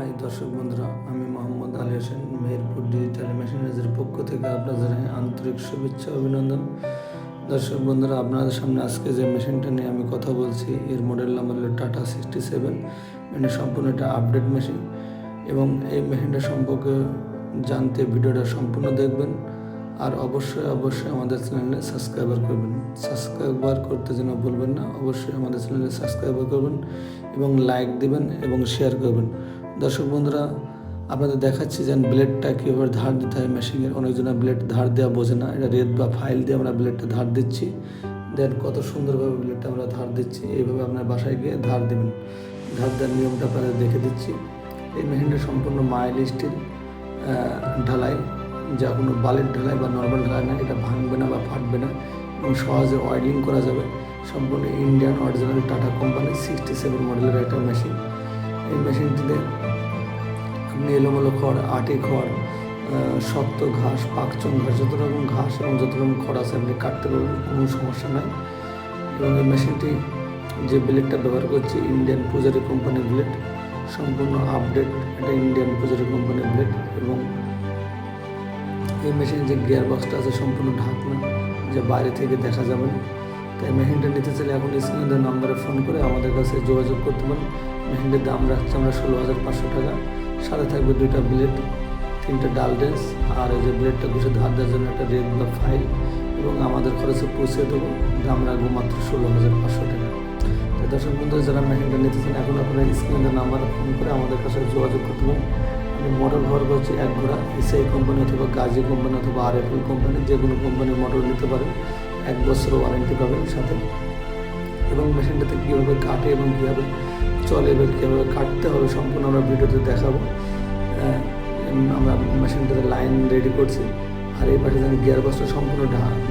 High দর্শক বন্ধুরা, আমি মোহাম্মদ আলী হোসেন মেহেরপুর ডিজিটাল মেশিনারিজের পক্ষ থেকে আপনাদের আন্তরিক শুভেচ্ছা, অভিনন্দন। দর্শক বন্ধুরা, আপনাদের সামনে আজকে যে মেশিনটা নিয়ে আমি কথা বলছি, এর মডেল নাম্বার হলো টাটা সিক্সটি সেভেন মানে সম্পূর্ণ একটা আপডেট মেশিন এবং এই মেশিনটা সম্পর্কে জানতে ভিডিওটা সম্পূর্ণ দেখবেন। আর অবশ্যই অবশ্যই আমাদের চ্যানেলে সাবস্ক্রাইবার করবেন। সাবস্ক্রাইবার করতে যেন বলবেন না, অবশ্যই আমাদের চ্যানেলে সাবস্ক্রাইবার করবেন এবং লাইক দিবেন এবং শেয়ার করবেন। দর্শক বন্ধুরা, আপনাদের দেখাচ্ছি যে ব্লেডটা কীভাবে ধার দিতে হয় মেশিনের অনেকজনের ব্লেড ধার দেওয়া বোঝে না। এটা রেড বা ফাইল দিয়ে আমরা ব্লেডটা ধার দিচ্ছি। দেন কত সুন্দরভাবে ব্লেডটা আমরা ধার দিচ্ছি। এইভাবে আপনার বাসায় গিয়ে ধার দেবেন। ধার দেওয়ার নিয়মটা আপনাদের দেখে দিচ্ছি। এই মেশিনটা সম্পূর্ণ মাইল স্টিল ঢালাই। যা কোনো বালের ঢালাই বা নর্মাল ঢালাই না, এটা ভাঙবে না বা ফাটবে না এবং সহজে অয়েলিং করা যাবে। সম্পূর্ণ Indian original Tata company sixty seven মডেলের একটা মেশিন এই মেশিনটিতে এলোমেলো খড়, আটি খড় শক্ত ঘাস, পাকচন ঘাস, যত রকম ঘাস এবং যত রকম খড় আছে, আপনি কাটতে পারবেন, কোনো সমস্যা নাই। এবং এই মেশিনটি যে ব্লেডটা ব্যবহার করছি, ইন্ডিয়ান পূজারি কোম্পানির ব্লেড, সম্পূর্ণ আপডেট, এটা ইন্ডিয়ান পূজারি কোম্পানির ব্লেড এবং এই মেশিনের যে গিয়ার বক্সটা আছে, সম্পূর্ণ ঢাকনা, যে বাইরে থেকে দেখা যাবে না। তাই মেশিনটা নিতে চাইলে এখন স্ক্রিনে নাম্বারে ফোন করে আমাদের কাছে যোগাযোগ করতে পারেন। মেশিনটির দাম রাখছে আমরা ষোলো হাজার পাঁচশো টাকা। সাথে থাকবে দুইটা ব্লেড তিনটা ডাল ডেন্স আর এই যে ব্লেডটা ঘুষে ধার দেওয়ার জন্য একটা রেড বা ফাইল এবং আমাদের খরচে পৌঁছে দেবো। দাম রাখব মাত্র ষোলো হাজার পাঁচশো টাকা। তো দর্শক বন্ধু, যারা মেশিনটা নিতেছেন, এখন আপনারা স্ক্রিনের নাম্বারে ফোন করে আমাদের কাছে যোগাযোগ করতে পারেন। আমি মোটর ব্যবহার করছি এক ঘোড়া, এসআই কোম্পানি অথবা গাজি কোম্পানি অথবা আর এফএল কোম্পানি যে কোনো কোম্পানির মোটর নিতে পারেন এক বছর ওয়ারেন্টি পাবেন সাথে। এবং মেশিনটাতে কীভাবে কাটে এবং কীভাবে চলে এবং কীভাবে কাটতে হবে, সম্পূর্ণ আমরা ভিডিওতে দেখাবো। আমরা মেশিনটাতে লাইন রেডি করছি। আর এই পাশে যেন গিয়ার বক্সটা সম্পূর্ণ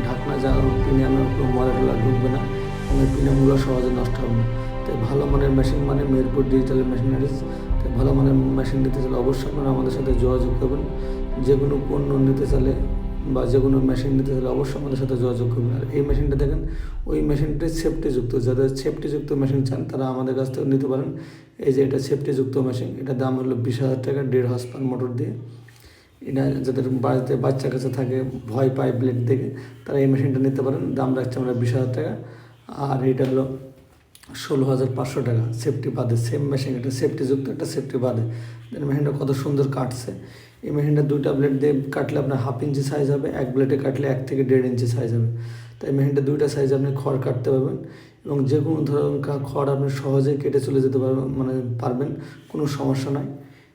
ঢাকনা যা প্রিমিয়ামের কোনো মডেল ঢুকবে না। এবং প্রিমিয়ামগুলো সহজে নষ্ট হবে না। তাই ভালো মানের মেশিন মানে মেরপুর ডিজিটাল মেশিনারিজ তাই ভালো মানের মেশিন নিতে চাইলে অবশ্যই আপনারা আমাদের সাথে যোগাযোগ করবেন। যে কোনো পণ্য নিতে চাইলে বা যে কোনো মেশিন নিতে চাইলে অবশ্যই আমাদের সাথে যোগাযোগ করবেন। আর এই মেশিনটা দেখেন, ওই মেশিনটি সেফটিযুক্ত যাদের সেফটিযুক্ত মেশিন চান, তারা আমাদের কাছ থেকে নিতে পারেন। এই যে এটা সেফটিযুক্ত মেশিন এটা দাম হলো বিশ হাজার টাকা, দেড় হর্স পার মোটর দিয়ে। এটা যাদের বাড়িতে বাচ্চা কাছে থাকে, ভয় পায় ব্লেড দেখে, তারা এই মেশিনটা নিতে পারেন। দাম রাখছে আমরা বিশ হাজার টাকা। আর এটা হলো ষোলো হাজার পাঁচশো টাকা। সেফটি বাদে সেম মেশিন এটা সেফটিযুক্ত একটা সেফটি বাদে। দেন মেশিনটা কত সুন্দর কাটছে। এই মেশিনটা দুইটা ব্লেড দিয়ে কাটলে আপনার হাফ ইঞ্চি সাইজ হবে, এক ব্লেডে কাটলে এক থেকে দেড় ইঞ্চি সাইজ হবে। তাই মেশিনটা দুইটা সাইজে আপনি খড় কাটতে পারবেন এবং যে কোনো ধরনের খড় আপনি সহজেই কেটে চলে যেতে পারবেন মানে পারবেন, কোনো সমস্যা নাই।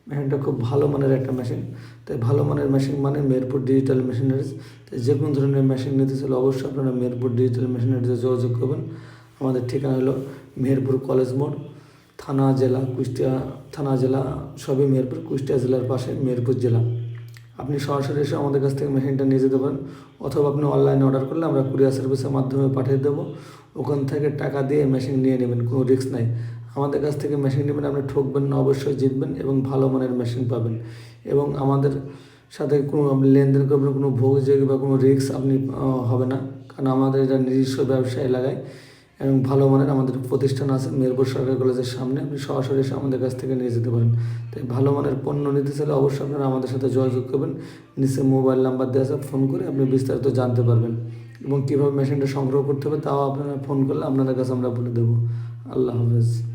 মেশিনটা খুব ভালো মানের একটা মেশিন তাই ভালো মানের মেশিন মানে মেরপুর ডিজিটাল মেশিনারিজ তাই যে কোনো ধরনের মেশিন নিতে চাইলে অবশ্যই আপনারা মেরপুর ডিজিটাল মেশিনারিজে যোগাযোগ করবেন। আমাদের ঠিকানা হলো মেহেরপুর কলেজ মোড়, থানা, জেলা, কুষ্টিয়া, থানা, জেলা, সবই মেহেরপুর, কুষ্টিয়া জেলার পাশে মেহেরপুর জেলা। আপনি সরাসরি এসে আমাদের কাছ থেকে মেশিনটা নিয়ে যেতে পারেন, অথবা আপনি অনলাইনে অর্ডার করলে আমরা কুরিয়ার সার্ভিসের মাধ্যমে পাঠিয়ে দেবো। ওখান থেকে টাকা দিয়ে মেশিন নিয়ে নেবেন, কোনো রিস্ক নাই। আমাদের কাছ থেকে মেশিন নেবেন, আপনি ঠকবেন না, অবশ্যই জিতবেন এবং ভালো মানের মেশিন পাবেন। এবং আমাদের সাথে কোনো আপনি লেনদেন করবেন, কোনো ভোগযোগী বা কোনো রিস্ক আপনি হবে না। কারণ আমাদের এটা নিজস্ব ব্যবসা এলাকায়। এবং ভালো মানের আমাদের প্রতিষ্ঠান আছে মেরপুর সরকারি কলেজের সামনে। আপনি সরাসরি এসে আমাদের কাছ থেকে নিয়ে যেতে পারেন। তাই ভালো মানের পণ্য নিতে চাইলে অবশ্যই আপনারা আমাদের সাথে যোগাযোগ করবেন। নিচে মোবাইল নাম্বার দেওয়া আছে, ফোন করে আপনি বিস্তারিত জানতে পারবেন। এবং কীভাবে মেশিনটা সংগ্রহ করতে হবে তাও আপনারা ফোন করলে আপনাদের কাছে আমরা বলে দেবো। আল্লাহ হাফেজ।